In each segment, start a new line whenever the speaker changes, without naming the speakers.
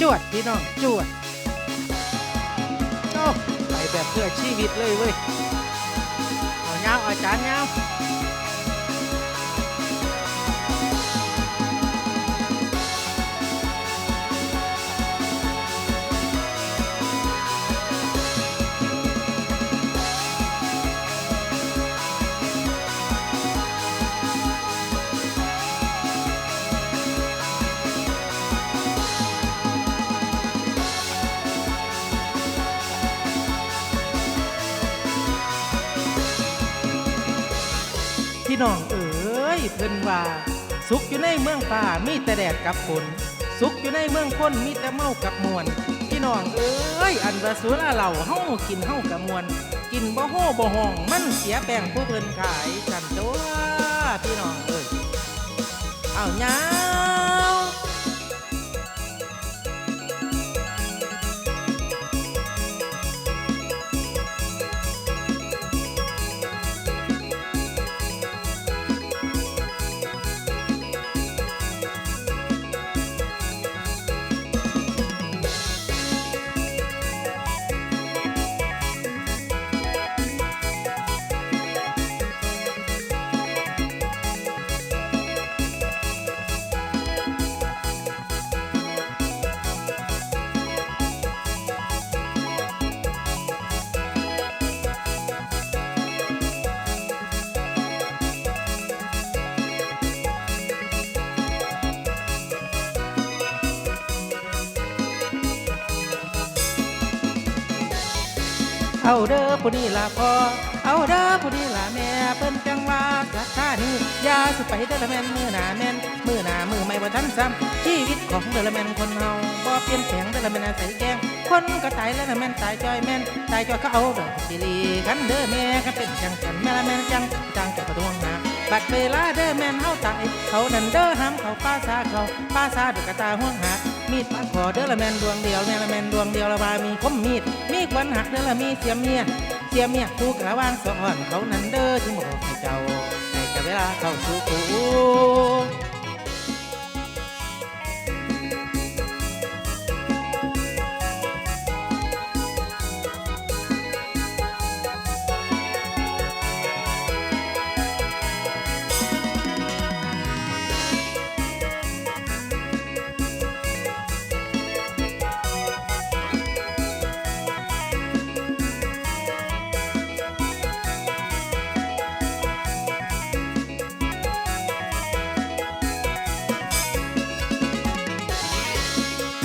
จวดพี่น้องจวดโอ้ไปแบบเพื่อชีวิตเลยเว้ยเอาเงาเอาจานเงา น้องเอ๋ยเพิ่นว่า สุขอยู่ในเมืองป่ามีแต่แดดกับฝนสุขอยู่ในเมืองคนมีแต่เมากับมวนพี่น้องเอ๋ยอันว่าสุราเหล่าเฮากินเฮากับมวน กินบ่โฮบ่ห้องมันเสียแป้งผู้เพิ่นขายกันตัวพี่น้องเอ้ยเอาเงา เอาเด้อผู้นี้ล่ะพอเอาเด้อผู้นี้ล่ะแม่เปิ้นจังว่าราคานี้ยาสุไปเด้อละแมนมือหนาแมนมือหนามือไม่บ่ทันซ้ำชีวิตของเดอลแมนคนเฮาบ่เปลี่ยนแปลงเดอลแมนอาศัยแกงคนก็ตายแล้วลแมนตายจอยแมนตายจอยก็เอาดอกสิลีกันเด้อแม่กันเป็นจังกันแม่ละแมนจังจังจะประท้วงหาบัดเวลาเด้อแมนเฮาตายเขานั่นเด้อห้ามเขาป้าซาเขาป้าซาดอกกระตาห่วงหา มีดปากคอเด้อละแมนดวงเดียวแม่ละแมนดวงเดียวละบามีคมมีด มีควันหักเด้อละมีเสียมเมียเสียมเมียคู่กระวางสอนเขานั้นเด้อที่บอกให้เจ้าให้เจ้าเวลาเข้าสู่กู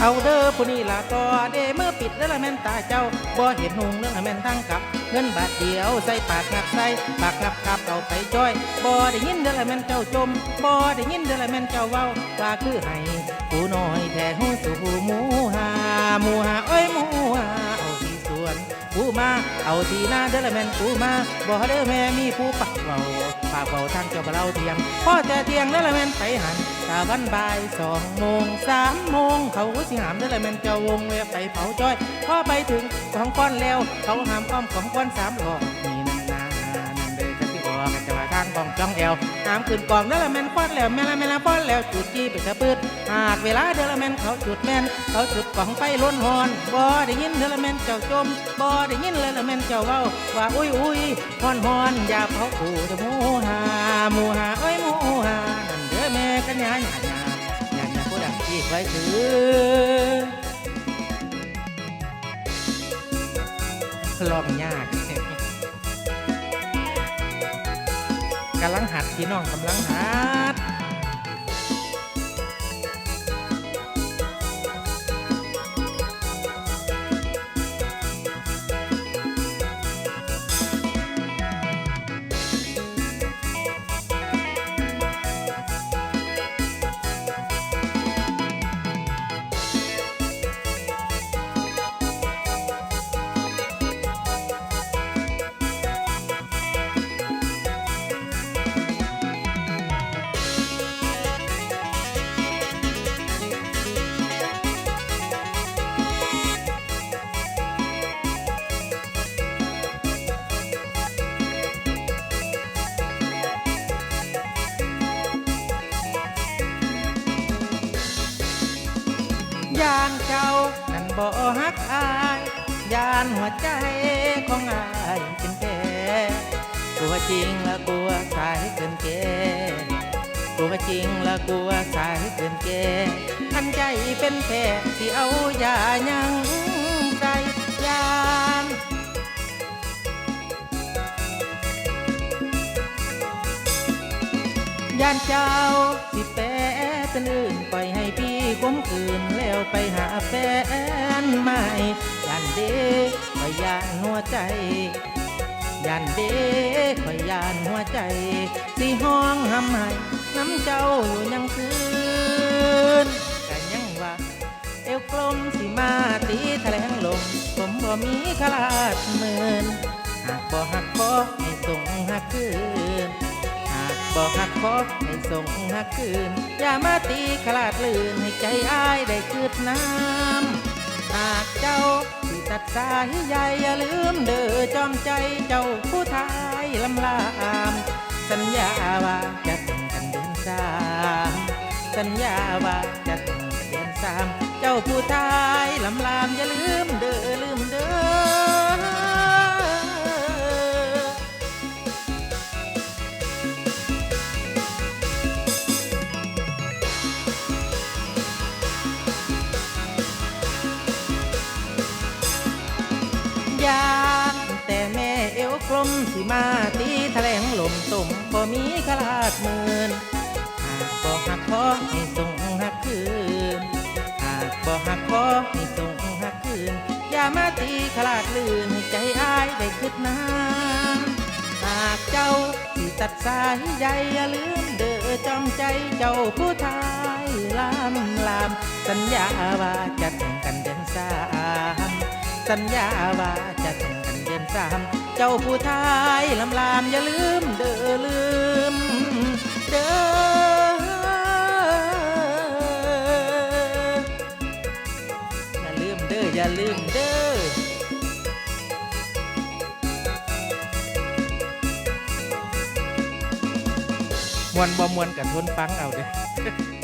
เอาเด้อผู้นี้ละก็เดเมื่อปิดเด้อละแม่นตาเจ้าบ่เห็นหงเรื่องละแม่นทั้งกับ เงินบาทเดียวใส่ปากงับใส่ปากงับกับเอาไปจ้อยบ่ได้ยินเด้อละแม่นเจ้าจมบ่ได้ยินเด้อละแม่นเจ้าเว้าว่าคือให้ผู้น้อยแท้หูสู่หมูหาหมูหาเอ้ยหมู่ กูมาเอาทีหน้าเดลแมนกูมาบอกเด้อแม่มีผู้ปักเบาปากเบาทางเจ้าเล่าเทียงพ่อแต่เทียงเดลแมนไปหันตาวันบ่ายสองโมงสามโมงเขาสิหามเดลแมนเจ้าวงเวไปเผาจ้อยพ่อไปถึงของก้อนแล้วเขาหามอ้อมของก้อนสามหลอกมีนานนานั่นเดินกันที่บอกกันจะมาทางกองจ้องแอวหามขึ้นกองเด้อละแมนควันแล้วแม่ละแม่ละป้อนแล้วจุดจี้ไปกระปืดหากเวลาเด้อละแมนเขาจุดแมนเขาจุดกองไฟล้นหอนบ่ได้ยินเด้อละแมนเจ้าจมบ่ได้ยินเลยละแมนเจ้าเว้าว่าอุ้ยอุ้ยฮอนฮอนอย่าเผากูจะหมูหาหมูหาเอ้ยมูหานั่นเด้อแม่กันยาหยาหยาหยาหยาผู้ดังที่ไว้ถือลองยาก กำลังหัดพี่น้องกำลังหัด ยานเจ้านั้นบ่ฮักอายยานหัวใจของอายเป็นแก่กลัวจริงและกลัวสายเกินแก่กลัวจริงและกลัวสายเกินแก่ทันใจเป็นแผลที่เอายายังใจยานยานเจ้าสิแปเป็นอื่นปล่อย มคืนแล้วไปหาแฟนใหม่ย่านเด็กคอยยานหัวใจย่านเด็กคอยยานหัวใจสิห้องหำให้น้ำเจ้าอยู่ยังคืนกันยังว่า เอวกลมสิมาตีแถลงลงผมบ่มีขลาดหมื่นหากบ่หักขอให้ส่งหักคืน บอกหักขอให้ส่งหักคืน อย่ามาตีขลาดลื่นให้ใจอ้ายได้คืดน้ำหากเจ้าที่ตัดสายใยอย่าลืมเด้อจอมใจเจ้าผู้ทายลำลามสัญญาว่าจะแต่งกันเดือนสามสัญญาว่าจะแต่งกันเดือนสามเจ้าผู้ทายลำลามอย่าลืมเด้อ ลมสิมาตีแถลงลมตุ่มบ่มีขลาดหมื่นหากบ่หักขอให้ส่งหักคืนหากบ่หักขอให้ส่งหักคืน อย่ามาตีขลาดลื่นให้ใจอ้ายได้คิดน้ำหากเจ้าที่ตัดสายใยอย่าลืมเด้อจอมใจเจ้าผู้ทายลามลาม สัญญาว่าจะแต่งกันเดือนสามสัญญาว่าจะแต่ง สาม เจ้าผู้ทายลำลามอย่าลืมเด้อลืมเด้ออย่าลืมเด้ออย่าลืมเด้อมวนบ่มวนกับทนฟังเอาเด้อ